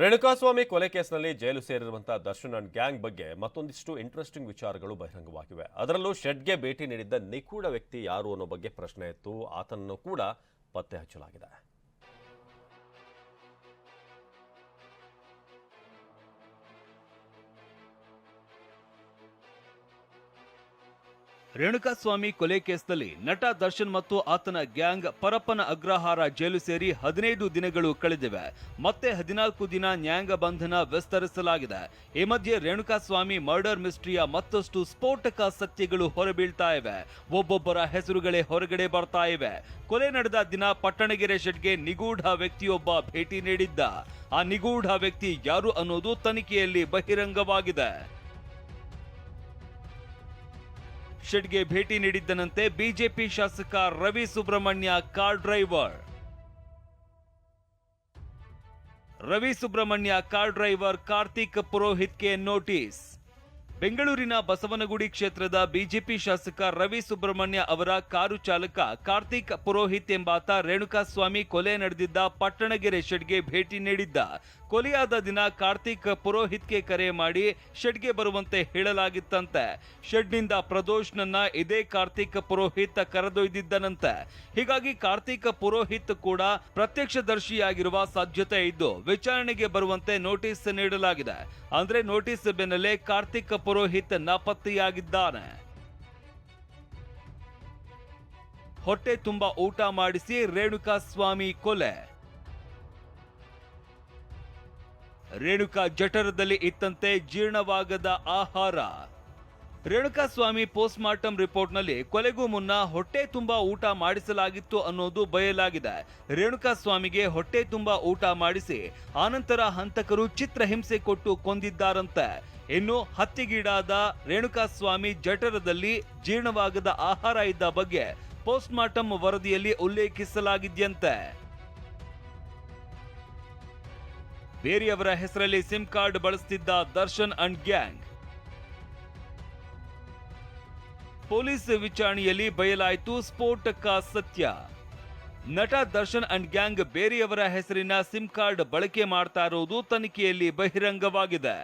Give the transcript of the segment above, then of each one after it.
ರೇಣುಕಾಸ್ವಾಮಿ ಕೊಲೆ ಕೇಸ್ನಲ್ಲಿ ಜೈಲು ಸೇರಿರುವಂತಹ ದರ್ಶನ್ ಅಂಡ್ ಗ್ಯಾಂಗ್ ಬಗ್ಗೆ ಮತ್ತೊಂದಿಷ್ಟು ಇಂಟ್ರೆಸ್ಟಿಂಗ್ ವಿಚಾರಗಳು ಬಹಿರಂಗವಾಗಿವೆ. ಅದರಲ್ಲೂ ಶೆಡ್ಗೆ ಭೇಟಿ ನೀಡಿದ್ದ ನಿಖೂಢ ವ್ಯಕ್ತಿ ಯಾರು ಅನ್ನೋ ಬಗ್ಗೆ ಪ್ರಶ್ನೆ ಇತ್ತು ಆತನನ್ನು ಕೂಡ ಪತ್ತೆ ಹಚ್ಚಲಾಗಿದೆ ರೇಣುಕಾಸ್ವಾಮಿ ಕೊಲೆ ಕೇಸ್ನಲ್ಲಿ ನಟ ದರ್ಶನ್ ಮತ್ತು ಆತನ ಗ್ಯಾಂಗ್ ಪರಪ್ಪನ ಅಗ್ರಹಾರ ಜೈಲು ಸೇರಿ ಹದಿನೈದು ದಿನಗಳು ಕಳೆದಿವೆ. ಮತ್ತೆ ಹದಿನಾಲ್ಕು ದಿನ ನ್ಯಾಯಾಂಗ ಬಂಧನ ವಿಸ್ತರಿಸಲಾಗಿದೆ. ಈ ಮಧ್ಯೆ ರೇಣುಕಾಸ್ವಾಮಿ ಮರ್ಡರ್ ಮಿಸ್ಟ್ರಿಯ ಮತ್ತಷ್ಟು ಸ್ಫೋಟಕ ಸತ್ಯಗಳು ಹೊರಬೀಳ್ತಾ ಇವೆ. ಒಬ್ಬೊಬ್ಬರ ಹೆಸರುಗಳೇ ಹೊರಗಡೆ ಬರ್ತಾ ಇವೆ. ಕೊಲೆ ನಡೆದ ದಿನ ಪಟ್ಟಣಗೆರೆ ಶೆಡ್ಗೆ ನಿಗೂಢ ವ್ಯಕ್ತಿಯೊಬ್ಬ ಭೇಟಿ ನೀಡಿದ್ದ. ಆ ನಿಗೂಢ ವ್ಯಕ್ತಿ ಯಾರು ಅನ್ನೋದು ತನಿಖೆಯಲ್ಲಿ ಬಹಿರಂಗವಾಗಿದೆ. ಶೆಡ್ಗೆ ಭೇಟಿ ನೀಡಿದ್ದನಂತೆ ಬಿಜೆಪಿ ಶಾಸಕ Ravi Subrahmanya car driver. Ravi Subrahmanya car driver Karthik ಪುರೋಹಿತ್ಗೆ notice. ಬೆಂಗಳೂರಿನ ಬಸವನಗುಡಿ ಕ್ಷೇತ್ರದ ಬಿಜೆಪಿ ಶಾಸಕ ರವಿ ಸುಬ್ರಹ್ಮಣ್ಯ ಅವರ ಕಾರು ಚಾಲಕ ಕಾರ್ತಿಕ್ ಪುರೋಹಿತ್ ಎಂಬಾತ ರೇಣುಕಾಸ್ವಾಮಿ ಕೊಲೆ ನಡೆದಿದ್ದ ಪಟ್ಟಣಗೆರೆ ಶೆಡ್ಗೆ ಭೇಟಿ ನೀಡಿದ್ದ ಕೊಲೆಯಾದ ದಿನ ಕಾರ್ತಿಕ್ ಪುರೋಹಿತ್ಗೆ ಕರೆ ಮಾಡಿ ಶೆಡ್ಗೆ ಬರುವಂತೆ ಹೇಳಲಾಗಿತ್ತಂತೆ. ಶೆಡ್ನಿಂದ ಪ್ರದೋಷ್ನನ್ನ ಇದೇ ಕಾರ್ತಿಕ್ ಪುರೋಹಿತ್ ಕರೆದೊಯ್ದಿದ್ದನಂತೆ ಹೀಗಾಗಿ ಕಾರ್ತಿಕ್ ಪುರೋಹಿತ್ ಕೂಡ ಪ್ರತ್ಯಕ್ಷದರ್ಶಿಯಾಗಿರುವ ಸಾಧ್ಯತೆ ಇದ್ದು ವಿಚಾರಣೆಗೆ ಬರುವಂತೆ ನೋಟಿಸ್ ನೀಡಲಾಗಿದೆ. ಅಂದ್ರೆ ನೋಟಿಸ್ ಬೆನ್ನಲ್ಲೇ ಕಾರ್ತಿಕ್ ಪುರೋಹಿತ್ ನಾಪತ್ತೆಯಾಗಿದ್ದಾನೆ. ಹೊಟ್ಟೆ ತುಂಬ ಊಟ ಮಾಡಿಸಿ ರೇಣುಕಾ ಸ್ವಾಮಿ ಕೊಲೆ. ರೇಣುಕಾ ಜಠರದಲ್ಲಿ ಇತ್ತಂತೆ ಜೀರ್ಣವಾಗದ ಆಹಾರ. ರೇಣುಕಾ ಸ್ವಾಮಿ ಪೋಸ್ಟ್ ಮಾರ್ಟಮ್ ರಿಪೋರ್ಟ್ನಲ್ಲಿ ಕೊಲೆಗೂ ಮುನ್ನ ಹೊಟ್ಟೆ ತುಂಬಾ ಊಟ ಮಾಡಿಸಲಾಗಿತ್ತು ಅನ್ನೋದು ಬಯಲಾಗಿದೆ. ರೇಣುಕಾ ಸ್ವಾಮಿಗೆ ಹೊಟ್ಟೆ ತುಂಬಾ ಊಟ ಮಾಡಿಸಿ ಆನಂತರ ಹಂತಕರು ಚಿತ್ರಹಿಂಸೆ ಕೊಟ್ಟು ಕೊಂದಿದ್ದಾರಂತೆ. ಇನ್ನು ಹತ್ಯೆಗೀಡಾದ ರೇಣುಕಾ ಸ್ವಾಮಿ ಜಠರದಲ್ಲಿ ಜೀರ್ಣವಾಗದ ಆಹಾರ ಇದ್ದ ಬಗ್ಗೆ ಪೋಸ್ಟ್ ಮಾರ್ಟಮ್ ವರದಿಯಲ್ಲಿ ಉಲ್ಲೇಖಿಸಲಾಗಿದ್ಯಂತೆ. ಬೇರೆಯವರ ಹೆಸರಲ್ಲಿ ಸಿಮ್ ಕಾರ್ಡ್ ಬಳಸ್ತಿದ್ದ ದರ್ಶನ್ ಅಂಡ್ ಗ್ಯಾಂಗ್. ಪೊಲೀಸ್ ವಿಚಾರಣೆಯಲ್ಲಿ ಬಯಲಾಯಿತು ಸ್ಫೋಟಕ ಸತ್ಯ. ನಟ ದರ್ಶನ್ ಅಂಡ್ ಗ್ಯಾಂಗ್ ಬೇರೆಯವರ ಹೆಸರಿನ ಸಿಮ್ ಕಾರ್ಡ್ ಬಳಕೆ ಮಾಡ್ತಾ ಇರೋದು ತನಿಖೆಯಲ್ಲಿ ಬಹಿರಂಗವಾಗಿದೆ.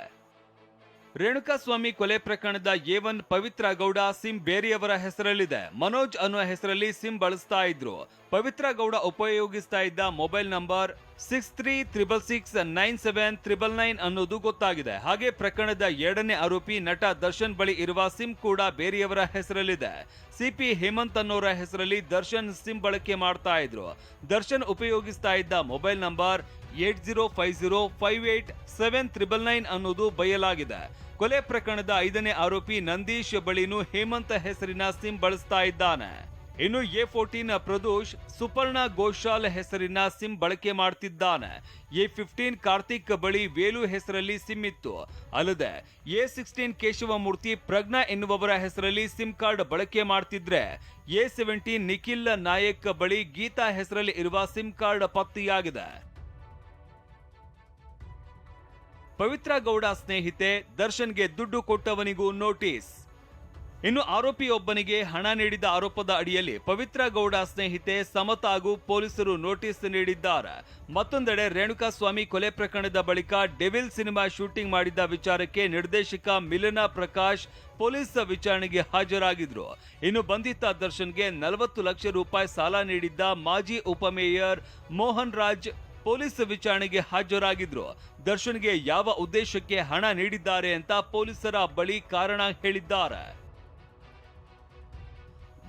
ರೇಣುಕಾಸ್ವಾಮಿ ಕೊಲೆ ಪ್ರಕರಣದ A one Pavithra Gowda sim ಬೇರೆಯವರ ಹೆಸರಲ್ಲಿದೆ. ಮನೋಜ್ ಅನ್ನುವ ಹೆಸರಲ್ಲಿ ಸಿಮ್ ಬಳಸ್ತಾ ಇದ್ರು. ಪವಿತ್ರ ಗೌಡ ಉಪಯೋಗಿಸ್ತಾ ಇದ್ದ mobile number six three triple six nine seven triple nine ಅನ್ನೋದು ಗೊತ್ತಾಗಿದೆ. ಹಾಗೆ ಪ್ರಕರಣದ ಎರಡನೇ ಆರೋಪಿ ನಟ ದರ್ಶನ್ ಬಳಿ ಇರುವ ಸಿಮ್ ಕೂಡ ಬೇರೆಯವರ ಹೆಸರಲ್ಲಿದೆ. ಸಿಪಿ ಹೇಮಂತ್ ಅನ್ನೋರ ಹೆಸರಲ್ಲಿ ದರ್ಶನ್ ಸಿಮ್ ಬಳಕೆ ಮಾಡ್ತಾ ಇದ್ರು. ದರ್ಶನ್ ಉಪಯೋಗಿಸ್ತಾ ಇದ್ದ mobile number eight zero five zero five eight seven triple nine ಅನ್ನೋದು ಬಯಲಾಗಿದೆ. ಕೊಲೆ ಪ್ರಕರಣದ ಐದನೇ ಆರೋಪಿ ನಂದೀಶ್ ಬಳಿನೂ ಹೇಮಂತ ಹೆಸರಿನ ಸಿಮ್ ಬಳಸ್ತಾ ಇದ್ದಾನೆ. ಇನ್ನು ಎ ಫೋರ್ಟೀನ್ ಪ್ರದೋಷ್ ಸುಪರ್ಣ ಗೋಶಾಲ್ ಹೆಸರಿನ ಸಿಮ್ ಬಳಕೆ ಮಾಡ್ತಿದ್ದಾನೆ. ಎ ಫಿಫ್ಟೀನ್ ಕಾರ್ತಿಕ್ ಬಳಿ ವೇಲು ಹೆಸರಲ್ಲಿ ಸಿಮ್ ಇತ್ತು. ಅಲ್ಲದೆ ಎ ಸಿಕ್ಸ್ಟೀನ್ ಕೇಶವಮೂರ್ತಿ ಪ್ರಜ್ಞಾ ಎನ್ನುವವರ ಹೆಸರಲ್ಲಿ ಸಿಮ್ ಕಾರ್ಡ್ ಬಳಕೆ ಮಾಡ್ತಿದ್ರೆ, ಎ ಸೆವೆಂಟೀನ್ ನಿಖಿಲ್ ನಾಯಕ್ ಬಳಿ ಗೀತಾ ಹೆಸರಲ್ಲಿ ಇರುವ ಸಿಮ್ ಕಾರ್ಡ್ ಪತ್ತೆಯಾಗಿದೆ. ಪವಿತ್ರ ಗೌಡ ಸ್ನೇಹಿತೆ ದರ್ಶನ್ಗೆ ದುಡ್ಡು ಕೊಟ್ಟವನಿಗೂ ನೋಟಿಸ್. ಇನ್ನು ಆರೋಪಿಯೊಬ್ಬನಿಗೆ ಹಣ ನೀಡಿದ ಆರೋಪದ ಅಡಿಯಲ್ಲಿ ಪವಿತ್ರ ಗೌಡ ಸ್ನೇಹಿತೆ ಸಮತಾಗೂ ಪೊಲೀಸರು ನೋಟಿಸ್ ನೀಡಿದ್ದಾರೆ. ಮತ್ತೊಂದೆಡೆ ರೇಣುಕಾಸ್ವಾಮಿ ಕೊಲೆ ಪ್ರಕರಣದ ಬಳಿಕ ಡೆವಿಲ್ ಸಿನಿಮಾ ಶೂಟಿಂಗ್ ಮಾಡಿದ್ದ ವಿಚಾರಕ್ಕೆ ನಿರ್ದೇಶಕ ಮಿಲನಾ ಪ್ರಕಾಶ್ ಪೊಲೀಸ್ ವಿಚಾರಣೆಗೆ ಹಾಜರಾಗಿದ್ರು. ಇನ್ನು ಬಂಧಿತ ದರ್ಶನ್ಗೆ ನಲವತ್ತು ಲಕ್ಷ ರೂಪಾಯಿ ಸಾಲ ನೀಡಿದ್ದ ಮಾಜಿ ಉಪಮೇಯರ್ ಮೋಹನ್ ರಾಜ್ ಪೊಲೀಸ್ ವಿಚಾರಣೆಗೆ ಹಾಜರಾಗಿದ್ರು. ದರ್ಶನ್ಗೆ ಯಾವ ಉದ್ದೇಶಕ್ಕೆ ಹಣ ನೀಡಿದ್ದಾರೆ ಅಂತ ಪೊಲೀಸರ ಬಳಿ ಕಾರಣ ಹೇಳಿದ್ದಾರೆ.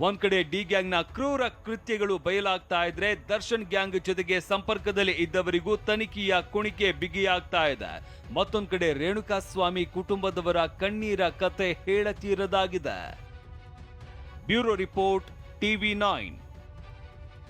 ಒಂದ್ ಕಡೆ ಡಿ ಗ್ಯಾಂಗ್ನ ಕ್ರೂರ ಕೃತ್ಯಗಳು ಬಯಲಾಗ್ತಾ ಇದ್ರೆ ದರ್ಶನ್ ಗ್ಯಾಂಗ್ ಜೊತೆಗೆ ಸಂಪರ್ಕದಲ್ಲಿ ಇದ್ದವರಿಗೂ ತನಿಖೆಯ ಕುಣಿಕೆ ಬಿಗಿಯಾಗ್ತಾ ಇದೆ. ಮತ್ತೊಂದ್ ಕಡೆ ರೇಣುಕಾಸ್ವಾಮಿ ಕುಟುಂಬದವರ ಕಣ್ಣೀರ ಕತೆ ಹೇಳತೀರದಾಗಿದೆ. Bureau report TV nine.